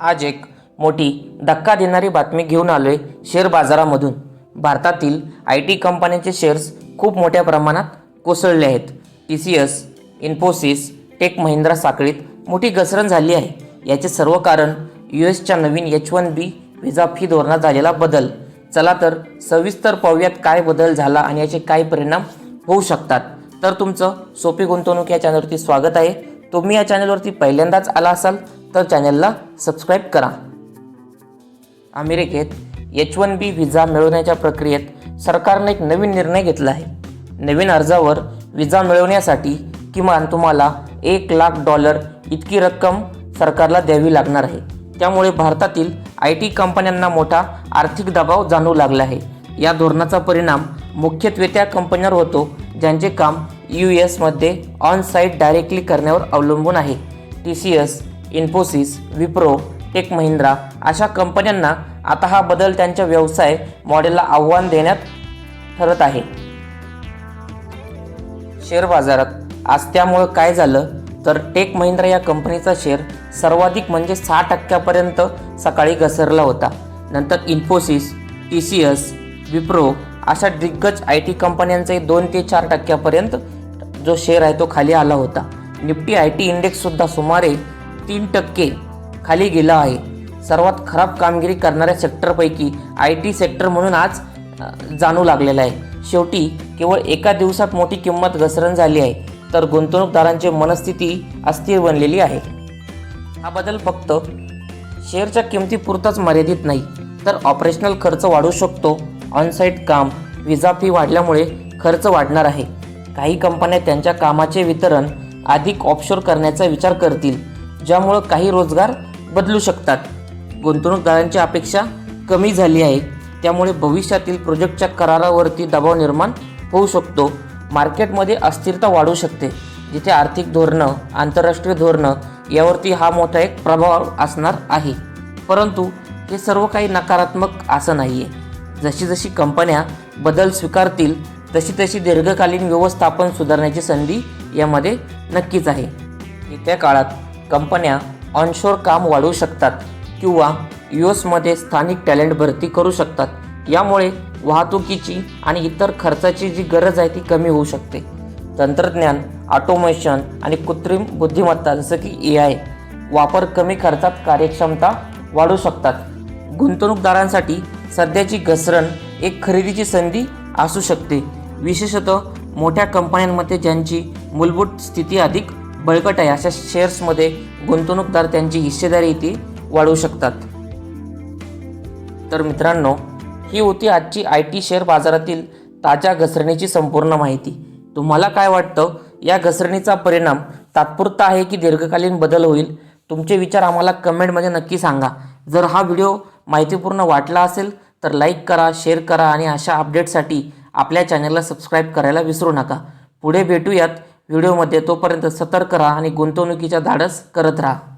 आज एक मोठी धक्का देणारी बातमी घेऊन आलो आहे शेअर बाजारामधून. भारतातील आय टी कंपन्यांचे शेअर्स खूप मोठ्या प्रमाणात कोसळले आहेत. T C S Infosys Tech Mahindra साखळीत मोठी घसरण झाली आहे. याचे सर्व कारण यू एसच्या नवीन H one B visa fee धोरणात झालेला बदल. चला तर सविस्तर पाहूयात काय बदल झाला आणि याचे काय परिणाम होऊ शकतात. तर तुमचं सोपी गुंतवणूक या चॅनलवरती स्वागत आहे. तुम्ही या चॅनलवरती पहिल्यांदाच आला असाल तर चॅनलला सबस्क्राईब करा. अमेरिकेत एच वन बी व्हिजा मिळवण्याच्या प्रक्रियेत सरकारने एक नवीन निर्णय घेतला आहे. नवीन अर्जावर व्हिजा मिळवण्यासाठी किमान तुम्हाला एक लाख डॉलर इतकी रक्कम सरकारला द्यावी लागणार आहे. त्यामुळे भारतातील आय टी कंपन्यांना मोठा आर्थिक दबाव जाणवू लागला आहे. या धोरणाचा परिणाम मुख्यत्वे त्या कंपन्यांवर होतो ज्यांचे काम यू एसमध्ये ऑन साईट डायरेक्टली करण्यावर अवलंबून आहे. T C S Infosys Wipro Tech Mahindra अशा कंपन्यांना आता हा बदल त्यांच्या व्यवसाय मॉडेलला आव्हान देण्यात ठरत आहे. शेअर बाजारात आज त्यामुळं काय झालं? तर टेक महिंद्रा या कंपनीचा शेअर सर्वाधिक म्हणजे सहा टक्क्यापर्यंत सकाळी घसरला होता. नंतर Infosys T C S Wipro अशा दिग्गज आय टी कंपन्यांचाही दोन ते चार टक्क्यापर्यंत जो शेअर आहे तो खाली आला होता. निफ्टी आय टी इंडेक्ससुद्धा सुमारे तीन टक्के खाली गेला आहे. सर्वात खराब कामगिरी करणाऱ्या सेक्टरपैकी आय टी सेक्टर म्हणून आज जाणू लागलेला आहे. शेवटी केवळ एका दिवसात मोठी किंमत घसरण झाली आहे तर गुंतवणूकदारांची मनस्थिती अस्थिर बनलेली आहे. हा बदल फक्त शेअरच्या किमतीपुरताच मर्यादित नाही तर ऑपरेशनल खर्च वाढू शकतो. ऑनसाईट काम विजा फी वाढल्यामुळे खर्च वाढणार आहे. काही कंपन्या त्यांच्या कामाचे वितरण अधिक ऑफशोर करण्याचा विचार करतील. ज्यामुळं काही रोजगार बदलू शकतात. गुंतवणूकदारांची अपेक्षा कमी झाली आहे. त्यामुळे भविष्यातील प्रोजेक्टच्या करारावरती दबाव निर्माण होऊ शकतो. मार्केटमध्ये अस्थिरता वाढू शकते. जिथे आर्थिक धोरणं आंतरराष्ट्रीय धोरणं यावरती हा मोठा एक प्रभाव असणार आहे. परंतु हे सर्व काही नकारात्मक असं नाही आहे जशी जशी कंपन्या बदल स्वीकारतील तशी तशी दीर्घकालीन व्यवस्थापन सुधारण्याची संधी यामध्ये नक्कीच आहे. येत्या काळात कंपन्या ऑनशोर काम वाढवू शकतात किंवा यू एसमध्ये स्थानिक टॅलेंट भरती करू शकतात. यामुळे वाहतुकीची आणि इतर खर्चाची जी गरज आहे ती कमी होऊ शकते. तंत्रज्ञान ऑटोमेशन आणि कृत्रिम बुद्धिमत्ता जसं की ए आय वापर कमी खर्चात कार्यक्षमता वाढू शकतात. गुंतवणूकदारांसाठी सध्याची घसरण एक खरेदीची संधी असू शकते. विशेषतः मोठ्या कंपन्यांमध्ये ज्यांची मूलभूत स्थिती अधिक बळकट आहे. अशा शेअर्समध्ये गुंतवणूकदार त्यांची हिस्सेदारी ती वाढवू शकतात. तर मित्रांनो ही होती आजची आय टी शेअर बाजारातील ताज्या घसरणीची संपूर्ण माहिती. तुम्हाला काय वाटतं? या घसरणीचा परिणाम तात्पुरता आहे की दीर्घकालीन बदल होईल? तुमचे विचार आम्हाला कमेंटमध्ये नक्की सांगा. जर हा व्हिडिओ माहितीपूर्ण वाटला असेल तर लाईक करा शेअर करा आणि अशा अपडेटसाठी आपल्या चॅनलला सबस्क्राईब करायला विसरू नका. पुढे भेटूयात व्हिडिओमध्ये तोपर्यंत सतर्क राहा आणि गुंतवणुकीच्या धाडस करत राहा.